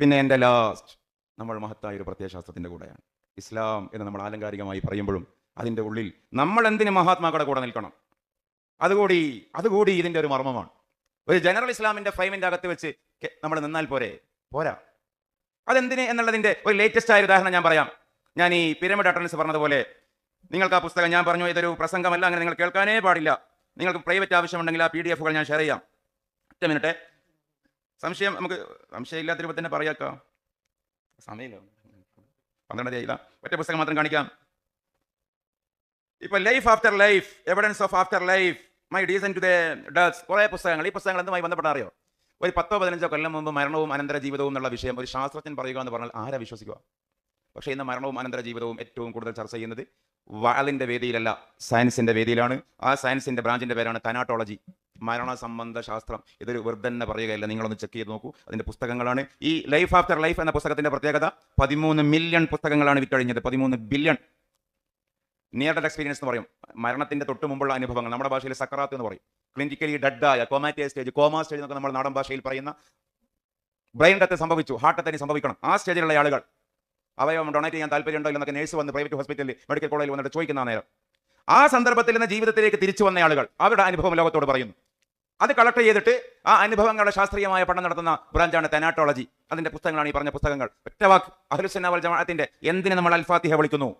പിന്നെ എന്റെ ലാസ്റ്റ് നമ്മൾ മഹത്തായ ഒരു പ്രത്യയശാസ്ത്രത്തിന്റെ കൂടെയാണ്. ഇസ്ലാം എന്ന് നമ്മൾ ആലങ്കാരികമായി പറയുമ്പോഴും അതിന്റെ ഉള്ളിൽ നമ്മൾ എന്തിന് മഹാത്മാക്കളുടെ കൂടെ നിൽക്കണം? അതുകൂടി അതുകൂടി ഇതിന്റെ ഒരു മർമ്മമാണ്. ഒരു ജനറൽ ഇസ്ലാമിന്റെ ഫ്രെയിമിന്റെ അകത്ത് വെച്ച് നമ്മൾ നിന്നാൽ പോരെ? പോരാ. അതെന്തിന് എന്നുള്ളതിന്റെ ഒരു ലേറ്റസ്റ്റ് ആയ ഉദാഹരണം ഞാൻ പറയാം. ഞാൻ ഈ പിരമിഡ് അട്ടൻസ് പറഞ്ഞതുപോലെ നിങ്ങൾക്ക് ആ പുസ്തകം ഞാൻ പറഞ്ഞു ഇതൊരു പ്രസംഗമല്ല അങ്ങനെ നിങ്ങൾ കേൾക്കാനേ പാടില്ല. നിങ്ങൾക്ക് പ്രൈവറ്റ് ആവശ്യമുണ്ടെങ്കിൽ ആ പി ഡി എഫുകൾ ഞാൻ ഷെയർ ചെയ്യാം. ഒറ്റ മിനിറ്റ് സംശയം നമുക്ക് സംശയം രൂപത്തിൽ തന്നെ പറയാക്കാം. സമയമില്ല. ഇല്ല ഒറ്റ പുസ്തകം മാത്രം കാണിക്കാം. ഇപ്പൊ life after life evidence of after life my descent to the dust പുസ്തകങ്ങൾ. ഈ പുസ്തകങ്ങൾ എന്തുമായി ബന്ധപ്പെട്ട അറിയോ? ഒരു പത്തോ പതിനഞ്ചോ കൊല്ലം മുമ്പ് മരണവും അനന്തര ജീവിതവും എന്നുള്ള വിഷയം ഒരു ശാസ്ത്രജ്ഞൻ പറയുക എന്ന് പറഞ്ഞാൽ ആരാ വിശ്വസിക്കുക? പക്ഷേ ഇന്ന് മരണവും അനന്തര ജീവിതവും ഏറ്റവും കൂടുതൽ ചർച്ച ചെയ്യുന്നത് വാളിന്റെ വേദിയിലല്ല സയൻസിന്റെ വേദിയിലാണ്. ആ സയൻസിന്റെ ബ്രാഞ്ചിന്റെ പേരാണ് തനാട്ടോളജി മരണ സംബന്ധ ശാസ്ത്രം ഇതൊരു വെറുതെ പറയുകയില്ല. നിങ്ങളൊന്ന് ചെക്ക് ചെയ്ത് നോക്കൂ. അതിന്റെ പുസ്തകങ്ങളാണ്. ഈ ലൈഫ് ആഫ്റ്റർ ലൈഫ് എന്ന പുസ്തകത്തിന്റെ പ്രത്യേകത പതിമൂന്ന് മില്യൺ പുസ്തകങ്ങളാണ് വിറ്റഴിഞ്ഞത്. പതിമൂന്ന് ബില്യൺ നിയർ ഡെത്ത് എക്സ്പീരിയൻസ് എന്ന് പറയും. മരണത്തിന്റെ തൊട്ട് മുമ്പുള്ള അനുഭവങ്ങൾ. നമ്മുടെ ഭാഷയിൽ സക്കറാത്ത് എന്ന് പറയും. ക്ലിനിക്കലി ഡെഡായ കോമാറ്റിയ സ്റ്റേജ് കോമാ സ്റ്റേജ് എന്നൊക്കെ നമ്മൾ നാടൻ ഭാഷയിൽ പറയുന്ന ബ്രെയിൻ ഡെത്ത് സംഭവിച്ചു. ഹാർട്ട് അറ്റാക്ക് സംഭവിക്കണം. ആ സ്റ്റേജിലുള്ള ആളുകൾ അവയവം ഡൊണേറ്റ് ചെയ്യാൻ താല്പര്യമുണ്ടോ ഇല്ലെന്നൊക്കെ നേഴ്സ് വന്ന് പ്രൈവറ്റ് ഹോസ്പിറ്റലിൽ മെഡിക്കൽ കോളേജിൽ വന്നിട്ട് ചോദിക്കുന്ന നേരം. ആ സന്ദർഭത്തിൽ നിന്ന് ജീവിതത്തിലേക്ക് തിരിച്ചു വന്ന ആളുകൾ അവരുടെ അനുഭവം ലോകത്തോട് പറയുന്നു. അത് കളക്ട് ചെയ്തിട്ട് ആ അനുഭവങ്ങളുടെ ശാസ്ത്രീയമായ പഠനം നടത്തുന്ന ബ്രാഞ്ചാണ് തെനാട്ടോളജി. അതിന്റെ പുസ്തകങ്ങളാണ് ഈ പറഞ്ഞ പുസ്തകങ്ങൾ. ഒറ്റവാക്ക് അഹ്ലുസുന്നവൽ ജമാഅത്തിന്റെ എന്തിനെ നമ്മൾ അൽഫാത്തിഹ വിളിക്കുന്നു?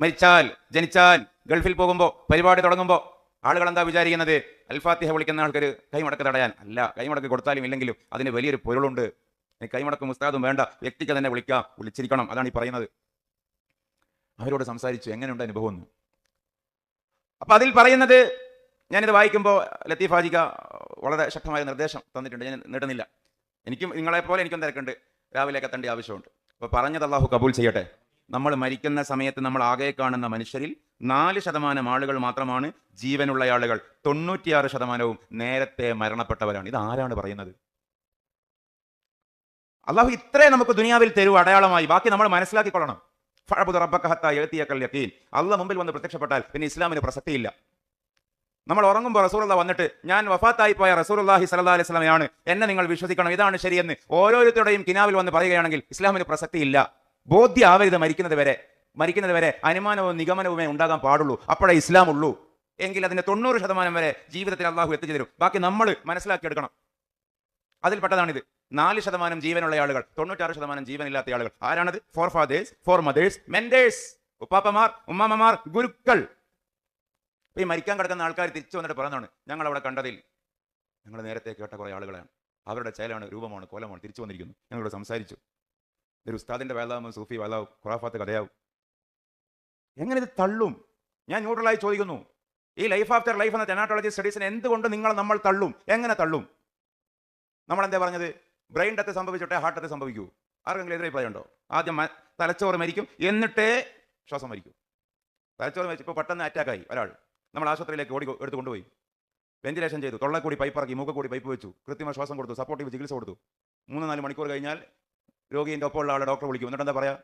മരിച്ചാൽ ജനിച്ചാൽ ഗൾഫിൽ പോകുമ്പോൾ പരിപാടി തുടങ്ങുമ്പോൾ ആളുകൾ എന്താ വിചാരിക്കുന്നത്? അൽഫാത്തിഹ വിളിക്കുന്ന ആൾക്കൊരു കൈമടക്ക് തടയാൻ. അല്ല കൈമടക്ക് കൊടുത്താലും ഇല്ലെങ്കിലും അതിന് വലിയൊരു പൊരുളുണ്ട്. കൈമടക്കും ഉസ്താദും വേണ്ട. വ്യക്തിക്ക് തന്നെ വിളിക്കാം. വിളിച്ചിരിക്കണം. അതാണ് ഈ പറയുന്നത്. അവരോട് സംസാരിച്ചു. എങ്ങനെയുണ്ട് അനുഭവം അപ്പൊ അതിൽ പറയുന്നത് ഞാനിത് വായിക്കുമ്പോൾ ലത്തീഫ് ഹാജിക വളരെ ശക്തമായ നിർദ്ദേശം തന്നിട്ടുണ്ട്. ഞാൻ നീട്ടുന്നില്ല എനിക്കും നിങ്ങളെപ്പോലെ എനിക്കും തിരക്കുണ്ട്. രാവിലെ കത്തേണ്ട ആവശ്യമുണ്ട്. അപ്പോൾ പറഞ്ഞത് അള്ളാഹു കബൂൽ ചെയ്യട്ടെ. നമ്മൾ മരിക്കുന്ന സമയത്ത് നമ്മൾ ആകെ കാണുന്ന മനുഷ്യരിൽ നാല് ശതമാനം ആളുകൾ മാത്രമാണ് ജീവനുള്ള ആളുകൾ. തൊണ്ണൂറ്റിയാറ് ശതമാനവും നേരത്തെ മരണപ്പെട്ടവരാണ്. ഇത് ആരാണ് പറയുന്നത്? അള്ളാഹു ഇത്രേ നമുക്ക് ദുനിയാവിൽ തരൂ അടയാളമായി. ബാക്കി നമ്മൾ മനസ്സിലാക്കിക്കൊള്ളണം. ഫഴബുദ് റബ്ബക്കഹത്ത ഹത്താ യക്കീൻ. അള്ളാഹ് മുമ്പിൽ വന്ന് പ്രത്യക്ഷപ്പെട്ടാൽ പിന്നെ ഇസ്ലാമിന് പ്രസക്തിയില്ല. നമ്മൾ ഉറങ്ങുമ്പോൾ റസൂലുള്ള വന്നിട്ട് ഞാൻ വഫാത്തായി പോയ റസൂലുള്ളാഹി സ്വല്ലല്ലാഹി അലൈഹി സ്വലമയാണ് എന്നെ നിങ്ങൾ വിശ്വസിക്കണം ഇതാണ് ശരിയെന്ന് ഓരോരുത്തരുടെയും കിനാവിൽ വന്ന് പറയുകയാണെങ്കിൽ ഇസ്ലാമിന് പ്രസക്തിയില്ല. ബോധ്യ ആവരുത് മരിക്കുന്നത് വരെ. മരിക്കുന്നത് വരെ അനുമാനവും നിഗമനവുമേ ഉണ്ടാകാൻ പാടുള്ളൂ. അപ്പോഴേ ഇസ്ലാം ഉള്ളൂ. എങ്കിൽ അതിന്റെ തൊണ്ണൂറ് ശതമാനം വരെ ജീവിതത്തിൽ അള്ളാഹു എത്തിച്ചു തരും. ബാക്കി നമ്മൾ മനസ്സിലാക്കിയെടുക്കണം അതിൽപ്പെട്ടതാണിത്. നാല് ശതമാനം ജീവനുള്ള ആളുകൾ തൊണ്ണൂറ്റാറ് ശതമാനം ജീവനില്ലാത്ത ആളുകൾ. ആരാണത്? Four fathers four mothers mentors ഉപ്പാപ്പമാർ ഉമ്മാമ്മമാർ ഗുരുക്കൾ. ഇപ്പൊ ഈ മരിക്കാൻ കിടക്കുന്ന ആൾക്കാർ തിരിച്ചു വന്നിട്ട് പറയുന്നതാണ് ഞങ്ങൾ അവിടെ കണ്ടതിൽ ഞങ്ങൾ നേരത്തെ കേട്ട കുറേ ആളുകളാണ് അവരുടെ ചേലാണ് രൂപമാണ് കോലമാണ് തിരിച്ചു വന്നിരിക്കുന്നു. ഞങ്ങളോട് സംസാരിച്ചു. ഒരു ഉസ്താദിന്റെ വേലാവും സൂഫി വേലാവും ഖുറാഫാത്ത് കഥയാവും. എങ്ങനെ ഇത് തള്ളും? ഞാൻ ന്യൂട്രലായി ചോദിക്കുന്നു. ഈ ലൈഫ് ആഫ്റ്റർ ലൈഫ് എന്ന ടെനാട്ടോളജി സ്റ്റഡീസിനെ എന്തുകൊണ്ട് നിങ്ങൾ നമ്മൾ തള്ളും? എങ്ങനെ തള്ളും? നമ്മൾ എന്താ പറഞ്ഞത്? ബ്രെയിൻ ഡെത്ത് സംഭവിച്ചോട്ടെ ഹാർട്ട് ഡെത്ത് സംഭവിക്കൂ. ആർക്കെങ്കിലും എതിരഭിപ്രായം ഉണ്ടോ ആദ്യം തലച്ചോറ് മരിക്കും എന്നിട്ടേ ശ്വാസം മരിക്കും തലച്ചോറ് മരിച്ചു ഇപ്പോൾ പെട്ടെന്ന് അറ്റാക്കായി ഒരാൾ. നമ്മൾ ആശുപത്രിയിലേക്ക് ഓടി എടുത്ത് കൊണ്ടുപോയി. വെന്റിലേഷൻ ചെയ്തു. തൊള്ള കൂടി പൈപ്പ് ഇറക്കി മൂക്ക കൂടി പൈപ്പ് വെച്ചു. കൃത്യമായ ശ്വാസം കൊടുത്തു. സപ്പോർട്ടീവ് ചികിത്സ കൊടുത്തു. മൂന്ന് നാല് മണിക്കൂർ കഴിഞ്ഞാൽ രോഗീന്റെ ഒപ്പമുള്ള ആളെ ഡോക്ടറെ വിളിക്കും. എന്നിട്ട് എന്താ പറയാ?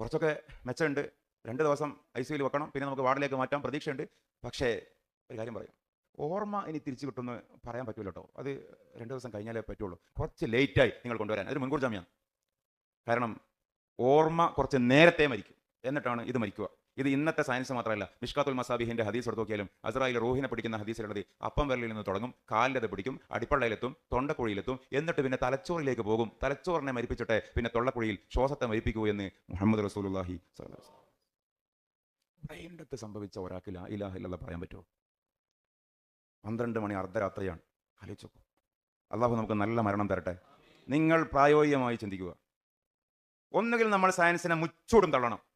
കുറച്ചൊക്കെ മെച്ചമുണ്ട്. രണ്ട് ദിവസം ഐ സിയിൽ വെക്കണം. പിന്നെ നമുക്ക് വാർഡിലേക്ക് മാറ്റാം. പ്രതീക്ഷയുണ്ട്. പക്ഷേ ഒരു കാര്യം പറയാം. ഓർമ്മ ഇനി തിരിച്ചു കിട്ടുമെന്ന് പറയാൻ പറ്റില്ല കേട്ടോ അത് രണ്ട് ദിവസം കഴിഞ്ഞാലേ പറ്റുള്ളൂ. കുറച്ച് ലേറ്റായി നിങ്ങൾ കൊണ്ടുവരാൻ. അതൊരു മുൻകൂർ ജാമ്യമാണ്. കാരണം ഓർമ്മ കുറച്ച് നേരത്തെ മരിക്കും. എന്നിട്ടാണ് ഇത് മരിക്കുക. ഇത് ഇന്നത്തെ സയൻസ് മാത്രമല്ല. മിഷ്കാത്തുൽ മസാബിഹിന്റെ ഹദീസ് എടുത്ത് നോക്കിയാലും അസ്രായിൽ റൂഹിനെ പിടിക്കുന്ന ഹദീസിലുള്ളത് അപ്പം വിരലിൽ നിന്ന് തുടങ്ങും കാലിന്റെ പിടിക്കും അടിപ്പള്ളയിലെത്തും തൊണ്ടക്കുഴിയിലെത്തും എന്നിട്ട് പിന്നെ തലച്ചോറിലേക്ക് പോകും. തലച്ചോറിനെ മരിപ്പിച്ചിട്ട് പിന്നെ തൊള്ളക്കുഴിയിൽ ശ്വാസത്തെ മരിപ്പിക്കൂ എന്ന് മുഹമ്മദ് റസൂലുള്ളാഹി സ്വല്ലല്ലാഹു അലൈഹി വസല്ലം. ബ്രെയിൻ ഡെത്ത് സംഭവിച്ച ഒരാൾക്ക് ലാ ഇലാഹ പറയാൻ പറ്റുമോ പന്ത്രണ്ട് മണി അർദ്ധരാത്രിയാണ്. ആലോചിച്ചു അള്ളാഹു നമുക്ക് നല്ല മരണം തരട്ടെ. നിങ്ങൾ പ്രായോഗികമായി ചിന്തിക്കുക. ഒന്നുകിൽ നമ്മൾ സയൻസിനെ മുച്ചൂടും തള്ളണം.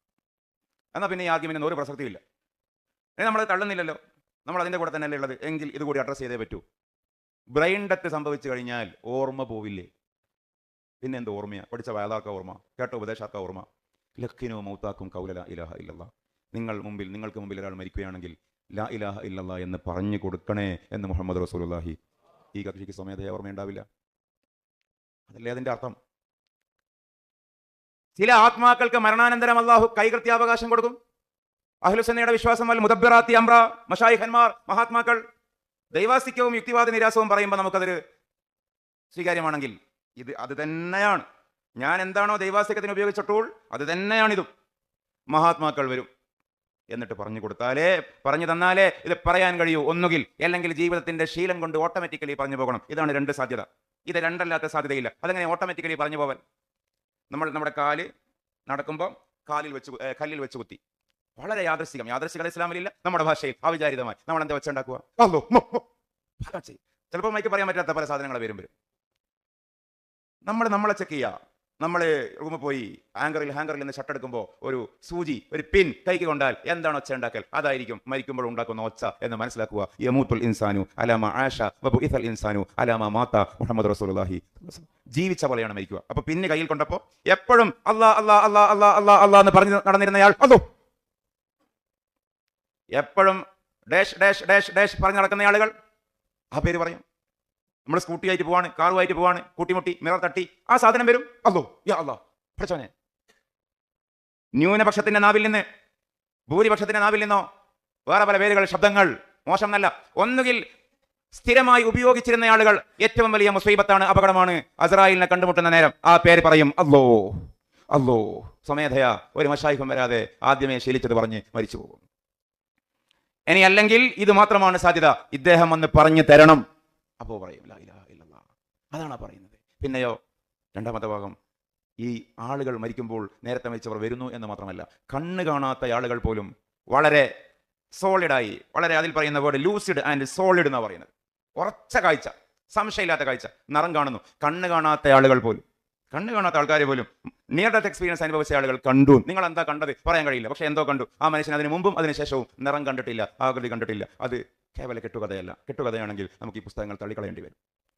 എന്നാൽ പിന്നെ ഈ ആർഗ്യുമെന്റിന് ഒരു പ്രസക്തിയില്ല നമ്മൾ തള്ളുന്നില്ലല്ലോ. നമ്മൾ അതിന്റെ കൂടെ തന്നെയല്ലേ ഉള്ളത്. എങ്കിൽ ഇതുകൂടി അഡ്രസ്സ് ചെയ്തേ പറ്റൂ. ബ്രെയിൻ ഡെത്ത് സംഭവിച്ചു കഴിഞ്ഞാൽ ഓർമ്മ പോവില്ലേ? പിന്നെ എന്ത് ഓർമ്മയാ? പഠിച്ച വയലാർക്ക ഓർമ്മ? കേട്ട ഉപദേശാർക്ക ഓർമ്മ? ലക്കിനോ മൗത്താക്കും കൗലല ഇലാഹ ഇല്ലല്ല. നിങ്ങൾ മുമ്പിൽ നിങ്ങൾക്ക് മുമ്പിൽ ഒരാൾ മരിക്കുകയാണെങ്കിൽ ലാ ഇലാഹ ഇല്ലല്ല എന്ന് പറഞ്ഞു കൊടുക്കണേ എന്ന് മുഹമ്മദ് റസൂലുള്ളാഹി. ഈ കക്ഷിക്ക് സ്വമേധയ ഓർമ്മയുണ്ടാവില്ല. അതല്ലേ അതിന്റെ അർത്ഥം? ചില ആത്മാക്കൾക്ക് മരണാനന്തരം അള്ളാഹു കൈകൃത്യാവകാശം കൊടുക്കും. അഹ്ലുസന്നയുടെ വിശ്വാസം അല്ല മുദബ്ബിറാത്തി അമ്ര മഷായിഖന്മാർ മഹാത്മാക്കൾ. ദൈവാസ്തിക്യവും യുക്തിവാദ നിരാസവും പറയുമ്പോൾ നമുക്കതൊരു സ്വീകാര്യമാണെങ്കിൽ ഇത് അത് തന്നെയാണ്. ഞാൻ എന്താണോ ദൈവാസ്തിക്യത്തിന് ഉപയോഗിച്ച അത് തന്നെയാണിതും. മഹാത്മാക്കൾ വരും. എന്നിട്ട് പറഞ്ഞു കൊടുത്താലേ പറഞ്ഞു തന്നാലേ ഇത് പറയാൻ കഴിയൂ. ഒന്നുകിൽ അല്ലെങ്കിൽ ജീവിതത്തിന്റെ ശീലം കൊണ്ട് ഓട്ടോമാറ്റിക്കലി പറഞ്ഞു പോകണം ഇതാണ് രണ്ട് സാധ്യത. ഇത് രണ്ടല്ലാത്ത സാധ്യതയില്ല. അതങ്ങനെ ഓട്ടോമാറ്റിക്കലി പറഞ്ഞു പോവാൻ നമ്മൾ നമ്മുടെ കാൽ നടക്കുമ്പോൾ കാലിൽ വെച്ച് കല്ലിൽ വെച്ച് കുത്തി. വളരെ യാദൃശികം യാദൃശികത ഇസ്ലാമിലില്ല നമ്മുടെ ഭാഷയിൽ അവിചാരിതമായി. നമ്മൾ എന്താ വെച്ചുണ്ടാക്കുക ചിലപ്പോൾ മൈക്ക് പറയാൻ പറ്റാത്ത പല സാധനങ്ങൾ വരും വരും. നമ്മൾ നമ്മളെ ചെക്ക് ചെയ്യുക നമ്മൾ റൂമിൽ പോയി ഹാങ്കറിൽ ഹാങ്കറിൽ നിന്ന് ഷർട്ട് എടുക്കുമ്പോൾ ഒരു സൂചി ഒരു പിൻ കൈക്ക് കൊണ്ടാൽ എന്താണ് ഒച്ച ഉണ്ടാക്കൽ? അതായിരിക്കും മരിക്കുമ്പോൾ ഉണ്ടാക്കുന്ന ഒച്ച എന്ന് മനസ്സിലാക്കുക. യമൂത്തുൽ ഇൻസാനു അലാമ ആഷ ഇസൽ ഇൻസാനു അലാമ മാത്ത മുഹമ്മദ് റസൂലി ജീവിച്ച പോലെയാണ് മരിക്കുക. അപ്പൊ പിന്നെ കയ്യിൽ കൊണ്ടപ്പോ എപ്പോഴും അല്ലാ അല്ലാ അല്ലാ അല്ലാ അല്ലാ അല്ലാ എന്ന് പറഞ്ഞു നടന്നിരുന്നയാൾ അതോ എപ്പോഴും ഡാഷ് ഡാഷ് ഡാഷ് ഡാഷ് പറഞ്ഞു നടക്കുന്ന ആളുകൾ ആ പേര് പറയും. നമ്മൾ സ്കൂട്ടി ആയിട്ട് പോവാണ് കാറുമായിട്ട് പോവാണ് കൂട്ടിമുട്ടി മിറർ തട്ടി ആ സാധനം വരും. അല്ലോ യാ അല്ലാ പഠിച്ചോനെ ന്യൂനപക്ഷത്തിന്റെ നാവിൽ നിന്ന് ഭൂരിപക്ഷത്തിന്റെ നാവിൽ നിന്നോ വേറെ പല പേരുകൾ ശബ്ദങ്ങൾ മോശം നല്ല ഒന്നുകിൽ സ്ഥിരമായി ഉപയോഗിച്ചിരുന്ന ആളുകൾ ഏറ്റവും വലിയ മുസീബത്താണ് അപകടമാണ്. അസറായിലിനെ കണ്ടുമുട്ടുന്ന നേരം ആ പേര് പറയും അല്ലോ അല്ലോ സ്വമേധയാ ഒരു മഷായിഫം വരാതെ ആദ്യമേ ശീലിച്ചത് പറഞ്ഞ് മരിച്ചു പോകും ഇനി അല്ലെങ്കിൽ ഇത് മാത്രമാണ് സാധ്യത. ഇദ്ദേഹം വന്ന് പറഞ്ഞു തരണം. അപ്പോൾ പറയും ലാ ഇലാഹ ഇല്ലെന്നാ അതാണ് പറയുന്നത്. പിന്നെയോ രണ്ടാമത്തെ ഭാഗം ഈ ആളുകൾ മരിക്കുമ്പോൾ നേരത്തെ മരിച്ചവർ വരുന്നു എന്ന് മാത്രമല്ല കണ്ണ് കാണാത്ത ആളുകൾ പോലും വളരെ സോളിഡായി വളരെ അതിൽ പറയുന്ന വേർഡ് ലൂസിഡ് ആൻഡ് സോളിഡ് എന്നാണ് പറയുന്നത്. ഉറച്ച കാഴ്ച സംശയമില്ലാത്ത കാഴ്ച നിറം കാണുന്നു. കണ്ണ് കാണാത്ത ആളുകൾ പോലും കണ്ണ് കാണാത്ത ആൾക്കാരെ പോലും നിയർ ഡെത്ത് എക്സ്പീരിയൻസ് അനുഭവിച്ച ആളുകൾ കണ്ടു. നിങ്ങൾ എന്താ കണ്ടത്? പറയാൻ കഴിയില്ല. പക്ഷെ എന്തോ കണ്ടു. ആ മനുഷ്യൻ അതിന് മുമ്പും അതിന് ശേഷവും നിറം കണ്ടിട്ടില്ല ആകൃതി കണ്ടിട്ടില്ല. അത് കേവല കെട്ടുകഥയല്ല. കെട്ടുകഥയാണെങ്കിൽ നമുക്ക് ഈ പുസ്തകങ്ങൾ തള്ളിക്കളയേണ്ടി വരും.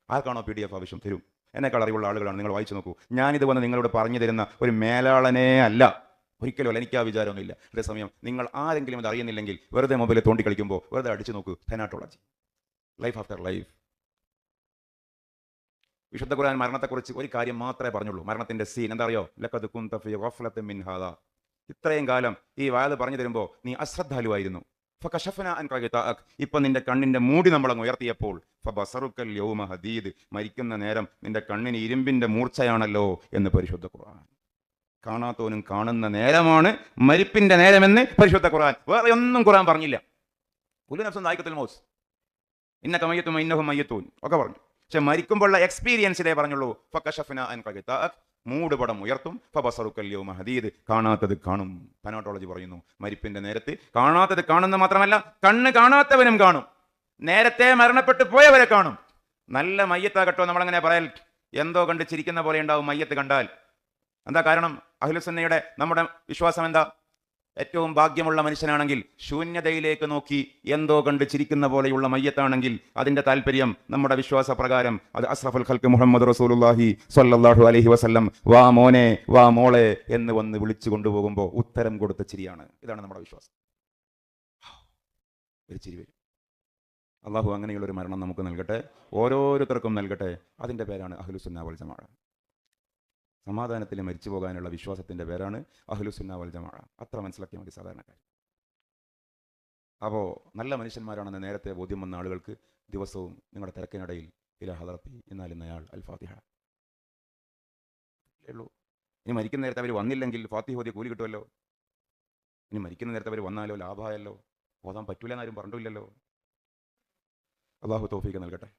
ആർക്കാണോ പി ഡി എഫ് ആവശ്യം? തരും. എന്നെക്കാൾ അറിവുള്ള ആളുകളാണ്. നിങ്ങൾ വായിച്ചു നോക്കൂ. ഞാനിത് വന്ന് നിങ്ങളോട് പറഞ്ഞു തരുന്ന ഒരു മേലാളനെ അല്ല. ഒരിക്കലും അല്ല. എനിക്ക് ആ വിചാരമൊന്നുമില്ല. അതേസമയം നിങ്ങൾ ആരെങ്കിലും ഇത് അറിയുന്നില്ലെങ്കിൽ വെറുതെ മൊബൈലിൽ തോണ്ടി കളിക്കുമ്പോൾ വെറുതെ അടിച്ചു നോക്കൂ. തെനാട്ടോളജി ലൈഫ് ആഫ്റ്റർ ലൈഫ് വിശുദ്ധ ഖുർആൻ മരണത്തെക്കുറിച്ച് ഒരു കാര്യം മാത്രമേ പറഞ്ഞുള്ളൂ. മരണത്തിന്റെ സീൻ എന്താ അറിയോ ലക്കത് കുന്തഫി മിൻഹാദ മിൻ ഹാദാ. ഇത്രയും കാലം ഈ വായത് പറഞ്ഞു തരുമ്പോൾ നീ അശ്രദ്ധാലുവായിരുന്നു. ഫകശഫന അൻക. ഇപ്പൊ നിന്റെ കണ്ണിന്റെ മൂടി നമ്മൾ അങ്ങ് ഉയർത്തിയപ്പോൾ ഫബസറുക്കൽ യൗമ ഹദീദ്. മരിക്കുന്ന നേരം നിന്റെ കണ്ണിന് ഇരുമ്പിന്റെ മൂർച്ചയാണല്ലോ എന്ന് പരിശുദ്ധ ഖുർആൻ. കാണാത്തോനും കാണുന്ന നേരമാണ് മരിപ്പിന്റെ നേരമെന്ന് പരിശുദ്ധ ഖുർആൻ. വേറെ ഒന്നും ഖുർആൻ പറഞ്ഞില്ല. മോസ് ഇന്ന മയ്യത്തും ഇന്നഹും മയ്യത്തൂൻ. ഒക്കെ പറഞ്ഞു. പക്ഷെ മരിക്കുമ്പോഴുള്ള എക്സ്പീരിയൻസിലേ പറഞ്ഞുള്ളൂ. ഫക്കഷഫന അൻക ഗിതാഅക്. മൂടുപടം ഉയർത്തും. ഫബസറുക്കല്യോ മഹദീദ് കാണാത്തത് കാണും. പനോട്ടോളജി പറയുന്നു മരിപ്പിന്റെ നേരത്ത്. കാണാത്തത് കാണുന്ന മാത്രമല്ല കണ്ണ് കാണാത്തവനും കാണും. നേരത്തെ മരണപ്പെട്ടു പോയവരെ കാണും. നല്ല മയ്യത്താകട്ടോ നമ്മളങ്ങനെ പറയൽ. എന്തോ കണ്ട് ചിരിക്കുന്ന പോലെ ഉണ്ടാവും മയ്യത്ത് കണ്ടാൽ. എന്താ കാരണം? അഹ്ലുസന്നയുടെ നമ്മുടെ വിശ്വാസം എന്താ? ഏറ്റവും ഭാഗ്യമുള്ള മനുഷ്യനാണെങ്കിൽ ശൂന്യതയിലേക്ക് നോക്കി എന്തോ കണ്ട് ചിരിക്കുന്ന പോലെയുള്ള മയ്യത്താണെങ്കിൽ അതിന്റെ താല്പര്യം നമ്മുടെ വിശ്വാസ പ്രകാരം അത് അസ്രഫുൽ ഖൽക്ക് മുഹമ്മദ് റസൂലുല്ലാഹി സ്വല്ലല്ലാഹു അലൈഹി വസല്ലം വാ മോനെ വാ മോളെ എന്ന് വന്ന് വിളിച്ചു കൊണ്ടുപോകുമ്പോൾ ഉത്തരം കൊടുത്ത ചിരിയാണ്. ഇതാണ് നമ്മുടെ വിശ്വാസം. ഒരു ചിരി വരും. അള്ളാഹു അങ്ങനെയുള്ള ഒരു മരണം നമുക്ക് നൽകട്ടെ. ഓരോരുത്തർക്കും നൽകട്ടെ. അതിന്റെ പേരാണ് അഹ്ലുസുന്ന വൽ ജമാഅ. സമാധാനത്തിൽ മരിച്ചു പോകാനുള്ള വിശ്വാസത്തിന്റെ പേരാണ് അഹ്ലുസുന്ന വൽ ജമാഅ അത്ര മനസ്സിലാക്കിയാൽ മതി സാധാരണക്കാർ അപ്പോൾ നല്ല മനുഷ്യന്മാരാണെന്ന് നേരത്തെ ബോധ്യം വന്ന ആളുകൾക്ക് ദിവസവും നിങ്ങളുടെ തിരക്കിനിടയിൽ ഇല ഹദറത്തി എന്നാൽ ഇന്നയാൾ അൽ ഫാത്തിഹ. ഇനി മരിക്കുന്ന നേരത്തെ അവർ വന്നില്ലെങ്കിൽ ഫാത്തിഹ ഓതി കൂലി കിട്ടുമല്ലോ? ഇനി മരിക്കുന്ന നേരത്തെ അവർ വന്നാലോ ലാഭമായല്ലോ? ഓതാൻ പറ്റൂലെന്നാരും പറഞ്ഞിട്ടില്ലല്ലോ? അള്ളാഹു തോഫീക്ക് നൽകട്ടെ.